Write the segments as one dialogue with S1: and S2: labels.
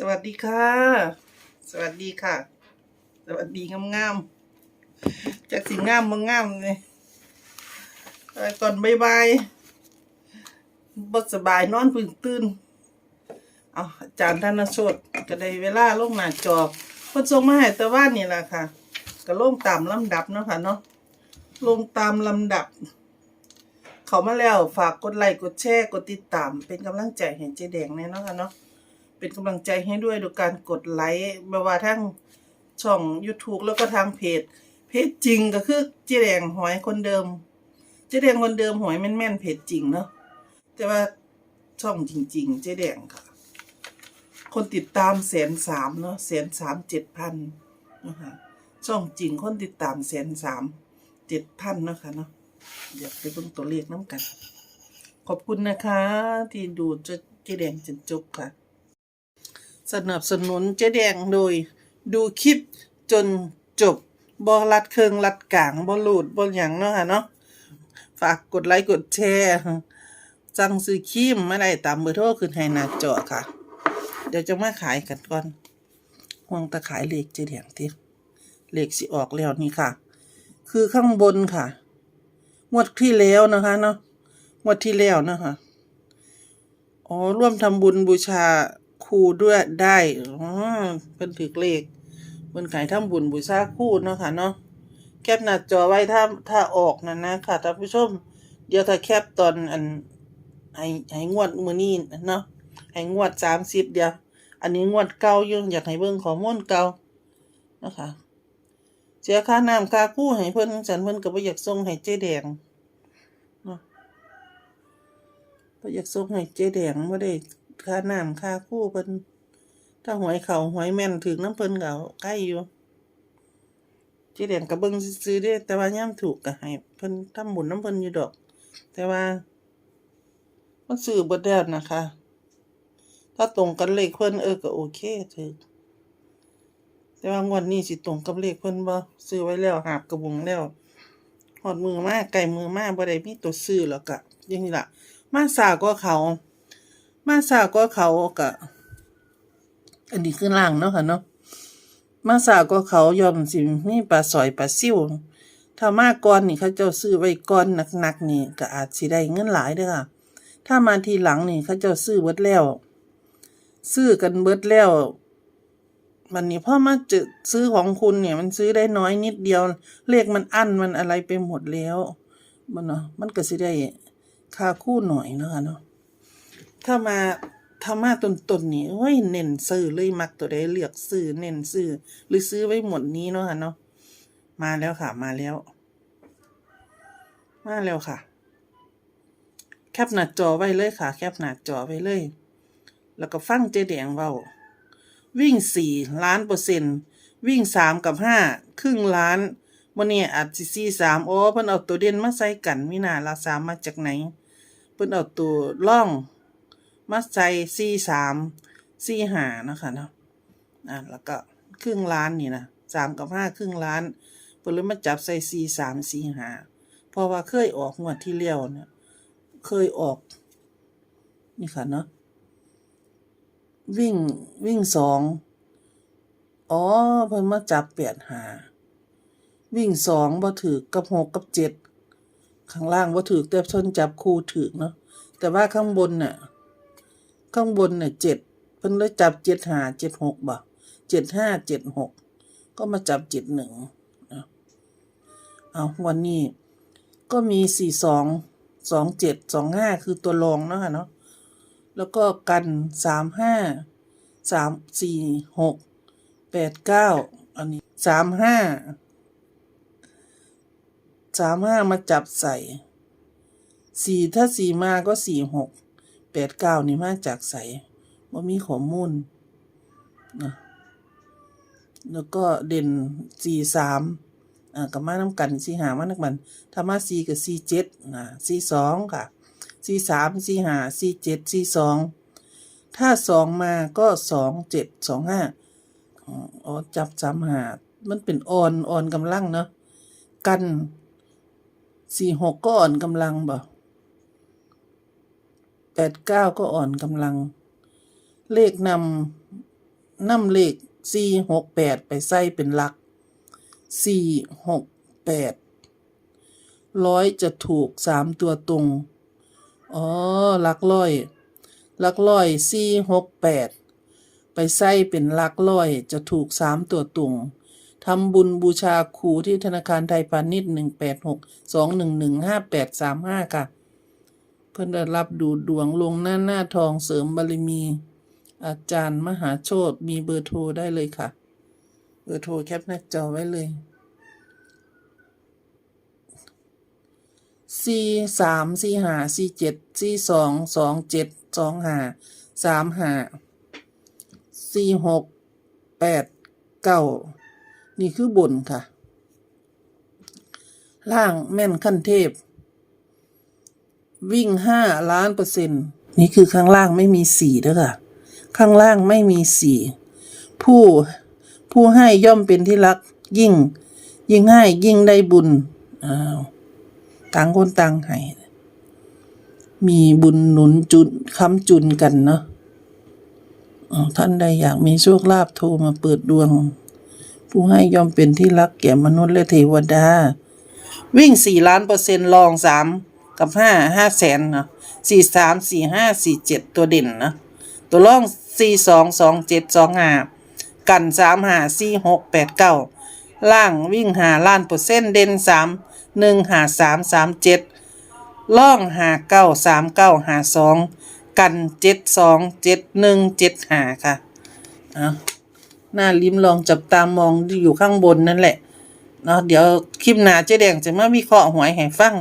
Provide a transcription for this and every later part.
S1: สวัสดีค่ะ สวัสดีค่ะ สวัสดีงามๆจากสีงามมางามเลยก่อนบายบายบสบายนอนพึ่งตื่นเอาอาจารย์ธนโชตก็ได้เวลาลงหน้าจอเพิ่นส่งมาให้ต่ว่านี่แหละค่ะ ก็ลงตามลำดับเนาะค่ะเนาะลงตามลำดับ เขามาแล้วฝากกดไลค์กดแชร์กดติดตาม เป็นกำลังใจให้เจแดงแน่นาะค่ะเนาะ เป็นกำลังใจให้ด้วยโดยการกดไลค์ไม่ว่าทั้งช่อง YouTube แล้วก็ทางเพจ เพจจริงก็คือเจ๊แดงหอยคนเดิมเจ๊แดงคนเดิมหอยแม่นๆเพจจริงเนาะแต่ว่าช่องจริง ๆ เจ๊แดงค่ะ คนติดตามแสนสามเนาะแสนสามเจ็ดพันนะคะช่องจริงคนติดตามแสนสามเจ็ดพันนะคะเนาะเดี๋ยวไปเบิ่งตัวเลขน้ำกัน ขอบคุณนะคะ ที่ดูเจ๊แดงจนจบค่ะ สนับสนุนเจ๊แดงโดย ดูคลิปจนจบบอลัดเครืองลัดกลางบอลูดบอหยังเนาะค่ะเนาะฝากกดไลค์กดแชร์สั่งซื้อครีมมาได้ตามเบอร์โทรขึ้นให้หน้าจอค่ะ เดี๋ยวจะมาขายกันก่อนห่วงตะขายเหลขเจ๊แดงที่เหลขสิออกแล้วนี่ค่ะ คือข้างบนค่ะงวดที่แล้วนะคะเนาะงวดที่แล้วนะคะอ๋อร่วมทำบุญบูชา ครูด้วยได้อ๋อเป็นถือเลขเป็นขายทำบุญบูชาครูเนาะค่ะเนาะแคปหน้าจอไว้ถ้าถ้าออกนะนะค่ะท่านผู้ชม เดี๋ยวถ้าแคปตอนอันให้ให้งวดมือนี้เนาะให้งวดสามสิบเดียว อันนี้งวดเก่าอยู่อยากให้เบิ่งข้อมูลเก่านะคะเสียค่าน้ำค่ากู้ให้เพิ่นฉันเพิ่นก็บ่อยากส่งให้เจ๊แดงเนาะบ่อยากส่งให้เจ๊แดงบ่ได้ ค่าน้ำค่าคู่เพิ่นถ้าหวยเขาหวยแม่นถึงน้ำเพิ่นก็เอาใกล้อยู่เจ๊แดงก็เบิ่งซื่อๆเด้แต่ว่ายามถูกก็ให้เพิ่นทำบุญน้ำเพิ่นอยู่ดอก แต่ว่ามันซื้อบ่ได้นะคะ ถ้าตรงกันเลขเพิ่นเออก็โอเคถึกแต่ว่างวดนี้สิตรงกับเลขเพิ่นบ่ซื้อไว้แล้วหาบกระบุงแล้วฮอดมือมากไก่มือมากบ่ได้มีตัวซื้อแล้วก็ย่งนี้ล่ะ มาสาก็เขา มาสาก็เขากะอันนี้คือล่างเนาะค่ะเนาะมาสาก็เขายอมสิมีปลาสอยปลาซิ่วถ้ามาก่อนนี่เขาเจ้าซื้อไว้ก่อนหนักๆนี่ก็อาจสิได้เงินหลายเด้อค่ะ ถ้ามาทีหลังนี่เขาเจ้าซื้อเบิดแล้ว ซื้อกันเบิดแล้ววันนี้พ่อมาจอซื้อของคุณเนี่ย มันซื้อได้น้อยนิดเดียว เลขมันอั้นมันอะไรไปหมดแล้ว มันเนาะมันก็สิได้ค่าคู่หน่อยเนาะค่ะเนาะ ถ้ามาถ้ามาตนๆนี่โอ้ยเน้นซื้อเลยมักตัวใดเลือกซื้อเน้นซื้อหรือซื้อไว้หมดนี้เนาะค่ะเนาะมาแล้วค่ะมาแล้ว มาแล้วค่ะ แคปหน้าจอไว้เลยค่ะ แคปหน้าจอไว้เลย แล้วก็ฟังเจ๊แดงเว้าวิ่งสี่ล้านเปอร์เซ็นต์วิ่งสามกับห้าครึ่งล้านวันนี้อาจสิสี่สามโอ้เพิ่นเอาตัวเด่นมาใส่กันมินาละสามมาจากไหน เพิ่นเอาตัวล่อง มาใส่สี่สามสี่หานะคะเนาะอะแล้วก็ครึ่งล้านนี่นะสามกับห้าครึ่งล้านเพิ่นเลมาจับใส่สี่สามสี่หาเพราะว่าเคยออกงวดที่แล้วเนี่ยเคยออก นี่ค่ะเนาะวิ่งวิ่งสองอ๋อเพิ่นมาจับแปดหา วิ่งสองบ่ถือกับหกกับเจ็ดข้างล่างว่าถือแต่ชนจับคู่ถือเนาะแต่ว่าข้างบนเน่ะ ข้างบนน่ะเจ็ดเพิ่นเลยจับเจ็ดหาเจ็ดหกบ่เจ็ดห้าเจ็ดหกก็มาจับเจ็ดหนึ่งเอาวันนี้ก็มีสี่สองสองเจ็ดสองห้าคือตัวรองเนาะค่ะเนาะแล้วก็กันสามห้าสามสี่หกแปดเก้าอันนี้สามห้าสามห้ามาจับใส่สี่ถ้าสี่มาก็สี่หก ปดเก้านี่มาจากใส่ว่ามีข้อมูลนะแล้วก็เด่นสี่สามอ่ากับมาน้ำกันสี่หามานักมันถ้ามาสี่กับสี่เจ็ดนะสี่สองค่ะสี่สามสี่หาสี่เจ็ดสี่สองถ้าสองมาก็สองเจ็ดสองห้าอ๋อจับสามหามันเป็นออนออนกำลังเนาะกันสี่หกก็อ่อนกำลังบ่ แปดเก้าก็อ่อนกำลัง เลขนำนำเลขสี่หกแปดไปใส่เป็นหลักสี่หกแปดร้อยจะถูกสามตัวตรง อ๋อหลักร้อยหลักร้อยสี่หกแปดไปใส่เป็นหลักร้อยจะถูกสามตัวตรงทำบุญบูชาครูที่ธนาคารไทยพาณิชย์หนึ่งแปดหกสองหนึ่งหนึ่งห้าแปดสามห้าค่ะ เพื่อนได้รับดูดวงลงหน้าหน้าทองเสริมบารมี อาจารย์มหาโชตมีเบอร์โทรได้เลยค่ะ เบอร์โทรแคปหน้าจอไว้เลยสี่สามสี่หาสี่เจ็ดสี่สองสองเจ็ดสองหาสามหาสี่หกแปดเก้านี่คือบนค่ะ ล่างแม่นขั้นเทพ วิ่งห้าล้านเปอร์เซ็นต์นี่คือข้างล่างไม่มีสี่ด้วยค่ะ ข้างล่างไม่มีสี่ผู้ผู้ให้ย่อมเป็นที่รัก ยิ่ง ยิ่งให้ยิ่งได้บุญอ้าวต่างคนต่างให้มีบุญหนุนจุนค้ำจุนกันเนาะท่านใดอยากมีโชคลาภโทรมาเปิดดวง ผู้ให้ย่อมเป็นที่รักแก่มนุษย์และเทวดา วิ่งสี่ล้านเปอร์เซ็นต์ลองสาม กับห้าห้าแสนเนาะสี่สามสี่ห้าสี่เจ็ดตัวเด่นนะตัวล่องสี่สองสองเจ็ดสองห้ากันสามห้าสี่หกแปดเก้าล่างวิ่งหาล้านเปอร์เซ็นต์เด่นสามหนึ่งหาสามสามเจ็ดล่องหาเก้าสามเก้าหาสองกันเจ็ดสองเจ็ดหนึ่งเจ็ดหาค่ะเอาหน้าลิ้มลองจับตามองอยู่ข้างบนนั่นแหละ เนาะเดี๋ยวคลิปหน้าเจ๊แดงจะมาวิเคราะห์หวยให้ฟัง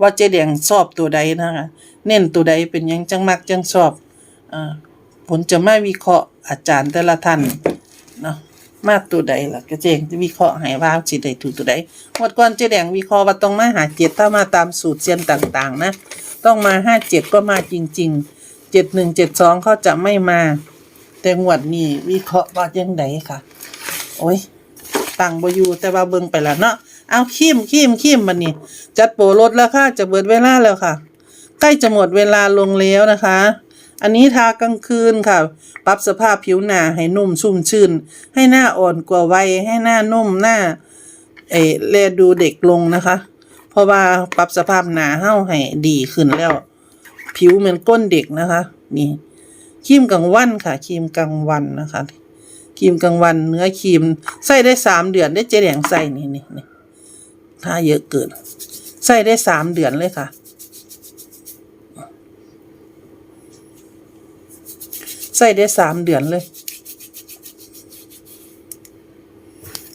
S1: ว่าเจ๊แดงชอบตัวใดนะคะเน้นตัวใดเป็นยังจังมักจังชอบอ่าผลจะมาวิเคราะห์อาจารย์แต่ละท่านเนาะมากตัวใดล่ะก็เจ๊งจะวิเคราะห์ให้ว่าสิได้ถูกตัวใดงวดก่อนเจ๊แดงวิเคราะห์ว่าต้องมาหาเจ็ดถ้ามาตามสูตรเซียนต่างๆ นะ ต้องมาห้าเจ็ดก็มาจริงๆเจ็ดหนึ่งเจ็ดสองเขาจะไม่มา แต่งวดนี้วิเคราะห์ว่ายังไงค่ะ โอ้ย ตังบอยู่แต่ว่าเบิ่งไปแล้วเนาะเอาคิมคิมคิมบันนี้จัดโปรลดแล้วค่ะจะเบิดเวลาแล้วค่ะ ใกล้จะหมดเวลาลงแล้วนะคะ อันนี้ทากลางคืนค่ะ ปรับสภาพผิวหน้าให้นุ่มชุ่มชื่น ให้หน้าอ่อนกว่าวัยให้หน้านุ่มหน้าเอแลดูเด็กลงนะคะ เพราะว่าปรับสภาพหนาเฮาให้ดีขึ้นแล้ว ผิวเหมือนก้นเด็กนะคะ นี่ครีมกลางวันค่ะครีมกลางวันนะคะ ครีมกลางวันเนื้อครีมใส่ได้สามเดือนได้เจ๊แดงใส่นี่นี่นี่ถ้าเยอะเกินใส่ได้สามเดือนเลยค่ะ ใส่ได้สามเดือนเลย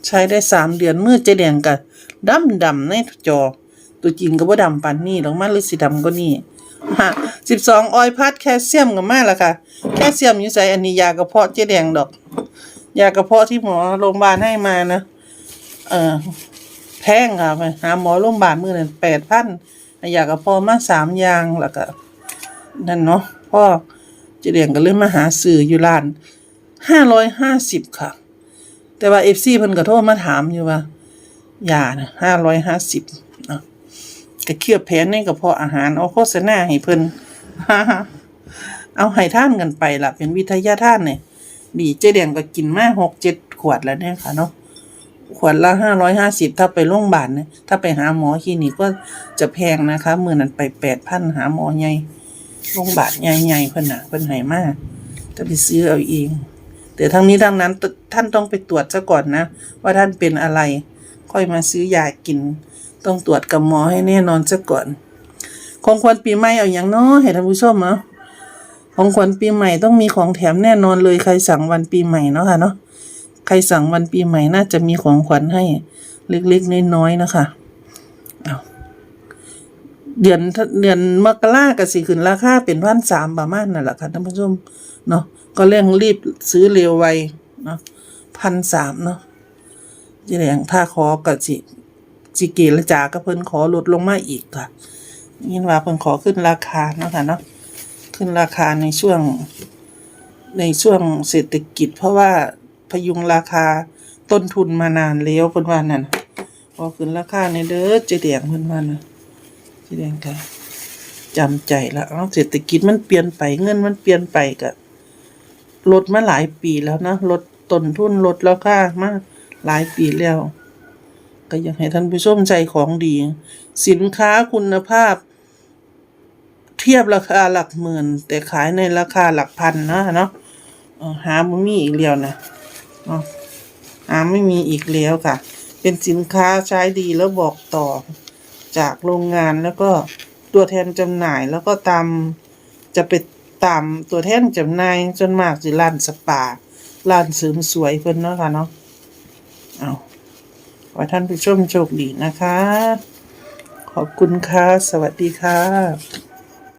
S1: ใช้ได้สามเดือนเมื่อเจ๊แดงกับดำดำในจอ ตัวจริงก็ว่ดำปานนี่หรอกมาหรือสีดำก็นี่สิบสองออยพัดแคลเซียมกับมาละค่ะ แคลเซียมอยู่ใส่อันนี้ยากระเพาะเจ๊แดงดอก ยากระเพาะที่หมอโรงพยาบาลให้มานะเออแพงค่ะไปหาหมอโรงพยาบาลมือหนึ่งแปดพันยากระเพาะมาสามอย่างแล้วก็นั่นเนาะพ่อจะเจ๊แดงก็เลยมาหาสื่ออยู่ร้านห้าร้อยห้าสิบค่ะ แต่ว่าเอฟซีเพิ่นก็โทรมาถามอยู่ว่า ยานะห้าร้อยห้าสิบเนาะก็เคลือบแผนในกระเพาะอาหารเอาโฆษณาให้เพิ่นเอาให้ท่านกันไปล่ะ เป็นวิทยาท่านเนี่ย ดีเจ๊แดงก็กินมาหกเจ็ดขวดแล้วเนี่ยค่ะเนาะขวดละห้าร้อยห้าสิบถ้าไปโรงพยาบาลเนี่ยถ้าไปหาหมอคลินิกก็จะแพงนะคะมื่อนั้นไปแปดพันหาหมอใหญ่โรงพยาบาลใหญ่ๆเพิ่นน่ะเพิ่นให้มาจะไปซื้อเอาเองแต่ทั้งนี้ทั้งนั้นตท่านต้องไปตรวจซะก่อนนะ ว่าท่านเป็นอะไร ค่อยมาซื้อยากิน ต้องตรวจกับหมอให้แน่นอนซะก่อน ของขวัญปีใหม่เอาอย่างเนาะให้ท่านผู้ชมเนาะ ของขวัญปีใหม่ต้องมีของแถมแน่นอนเลยใครสั่งวันปีใหม่เนาะค่ะเนาะใครสั่งวันปีใหม่น่าจะมีของขวัญให้เล็กๆน้อยๆนะคะเอาเดือนเดือนมกราก็สิขึ้นราคาเป็นพันสามประมาณนั่นแหละค่ะท่านผู้ชมเนาะก็เร่งรีบซื้อเร็วไวเนาะพันสามเนาะจะแรงถ้าขอกับสิสิเกลจาก็เพิ่นขอลดลงมาอีกค่ะยินว่าเพิ่นขอขึ้นราคาเนาะค่ะเนาะ ขึ้นราคาในช่วงในช่วงเศรษฐกิจ เพราะว่าพยุงราคาต้นทุนมานานแล้วเพิ่นว่านั่นพอขึ้นราคาในเด้อเจแดงเพิ่นว่านะเจแดงก็จำใจละเอ้าเศรษฐกิจมันเปลี่ยนไปเงินมันเปลี่ยนไปก็ลดมาหลายปีแล้วนะลดต้นทุนลดราคามาหลายปีแล้ว ก็อยากให้ท่านผู้ชมใจของดี สินค้าคุณภาพ เทียบราคาหลักหมื่น แต่ขายในราคาหลักพันนะเนาะเอหาไม่มีอีกแล้วนะหาไม่มีอีกแล้วค่ะ เป็นสินค้าใช้ดีแล้วบอกต่อจากโรงงานแล้วก็ตัวแทนจำหน่ายแล้วก็ตามจะไปตามตัวแทนจำหน่ายจนมากสิร้านสปาร้านเสริมสวยเพิ่นเนาะค่ะเนาะเอาขอให้ท่านผู้ชมโชคดีนะคะ ขอบคุณค่ะ สวัสดีค่ะ